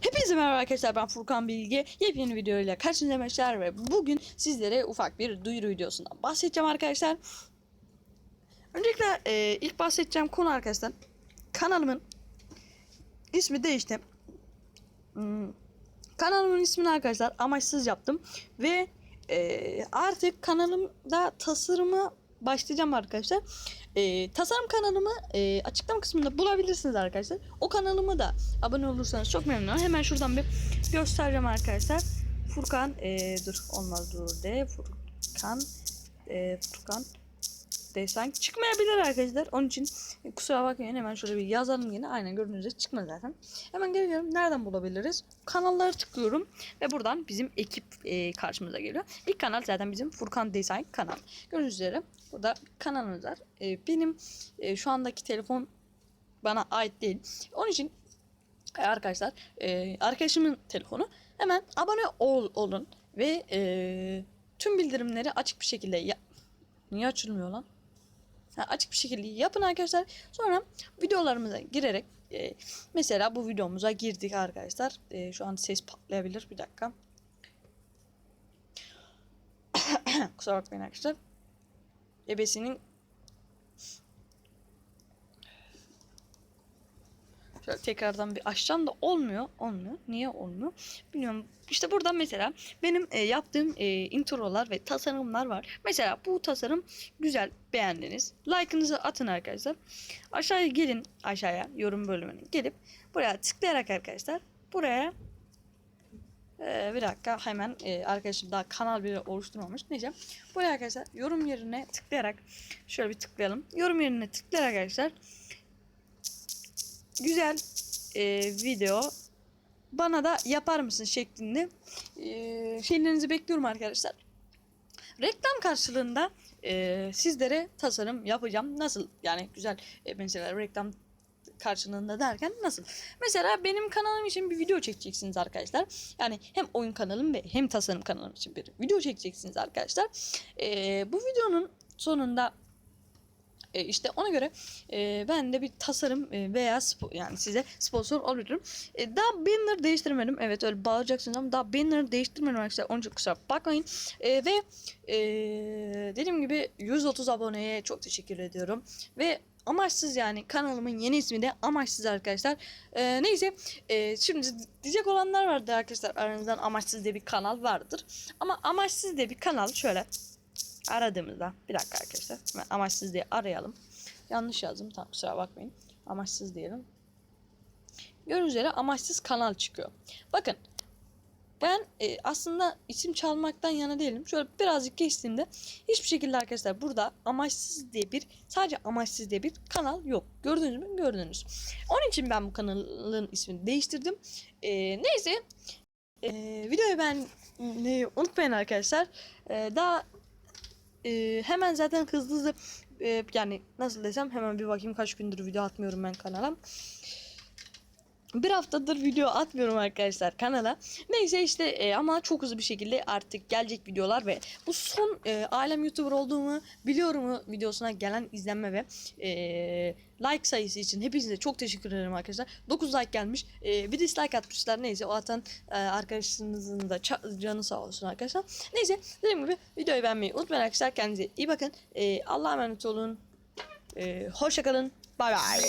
Hepinize merhaba arkadaşlar ben Furkan Bilgi. Yepyeni videoyla karşınızdayım arkadaşlar ve bugün sizlere ufak bir duyuru videosundan bahsedeceğim arkadaşlar. Öncelikle e, ilk bahsedeceğim konu arkadaşlar. Kanalımın ismi değişti. Hmm, kanalımın ismini arkadaşlar amaçsız yaptım ve e, artık kanalımda tasarıma başlayacağım arkadaşlar. E, tasarım kanalımı e, açıklama kısmında bulabilirsiniz arkadaşlar. O kanalımı da abone olursanız çok memnun olurum. Hemen şuradan bir göstereceğim arkadaşlar. Furkan e, dur olmaz dur de Furkan e, Furkan desen çıkmayabilir arkadaşlar. Onun için kusura bakmayın hemen şöyle bir yazalım yine. Aynen gördüğünüz gibi çıkmadı zaten. Hemen geliyorum. Nereden bulabiliriz? Kanalları tıklıyorum ve buradan bizim ekip e, karşımıza geliyor. İlk kanal zaten bizim Furkan Design kanal. Gördüğünüz üzere burada kanalımız var. E, benim e, şu andaki telefon bana ait değil. Onun için e, arkadaşlar e, arkadaşımın telefonu hemen abone ol olun ve e, tüm bildirimleri açık bir şekilde ya Niye açılmıyor lan? Açık bir şekilde yapın arkadaşlar. Sonra videolarımıza girerek e, mesela bu videomuza girdik arkadaşlar. E, şu an ses patlayabilir. Bir dakika. Kusura bakmayın arkadaşlar. Ebesinin Şöyle tekrardan bir açacağım da olmuyor. Olmuyor. Niye olmuyor? Bilmiyorum. İşte burada mesela benim e, yaptığım e, introlar ve tasarımlar var. Mesela bu tasarım güzel beğendiniz. Like'ınızı atın arkadaşlar. Aşağıya gelin aşağıya yorum bölümüne gelip buraya tıklayarak arkadaşlar buraya e, bir dakika hemen e, arkadaşım daha kanal bile oluşturmamış. Neyse buraya arkadaşlar yorum yerine tıklayarak şöyle bir tıklayalım. Yorum yerine tıklayarak arkadaşlar güzel e, video bana da yapar mısın şeklinde e, şeylerinizi bekliyorum arkadaşlar. Reklam karşılığında e, sizlere tasarım yapacağım. Nasıl yani güzel e, mesela reklam karşılığında derken nasıl? Mesela benim kanalım için bir video çekeceksiniz arkadaşlar. Yani hem oyun kanalım ve hem tasarım kanalım için bir video çekeceksiniz arkadaşlar. E, bu videonun sonunda e, işte ona göre e, ben de bir tasarım e, veya yani size sponsor olabilirim. E, daha banner değiştirmedim. Evet öyle bağıracaksınız ama daha banner değiştirmedim arkadaşlar. Onun için kusura bakmayın. E, ve e, dediğim gibi 130 aboneye çok teşekkür ediyorum. Ve amaçsız yani kanalımın yeni ismi de amaçsız arkadaşlar. E, neyse e, şimdi diyecek olanlar vardı arkadaşlar aranızdan amaçsız diye bir kanal vardır. Ama amaçsız diye bir kanal şöyle aradığımızda bir dakika arkadaşlar amaçsız diye arayalım. Yanlış yazdım tamam kusura bakmayın. Amaçsız diyelim. Gördüğünüz üzere amaçsız kanal çıkıyor. Bakın ben e, aslında isim çalmaktan yana değilim. Şöyle birazcık geçtiğimde hiçbir şekilde arkadaşlar burada amaçsız diye bir sadece amaçsız diye bir kanal yok. Gördünüz mü? Gördünüz. Onun için ben bu kanalın ismini değiştirdim. E, neyse e, videoyu ben unutmayın arkadaşlar. E, daha e, hemen zaten hızlı hızlı e, yani nasıl desem hemen bir bakayım kaç gündür video atmıyorum ben kanala. Bir haftadır video atmıyorum arkadaşlar kanala. Neyse işte e, ama çok hızlı bir şekilde artık gelecek videolar ve bu son e, alem youtuber olduğumu biliyorum videosuna gelen izlenme ve e, like sayısı için hepinize çok teşekkür ederim arkadaşlar. 9 like gelmiş. E, bir dislike atmışlar. Neyse o atan e, arkadaşınızın da canı sağ olsun arkadaşlar. Neyse dediğim gibi videoyu beğenmeyi unutmayın arkadaşlar. Kendinize iyi bakın. E, Allah'a emanet olun. E, hoşça kalın. Bay bay.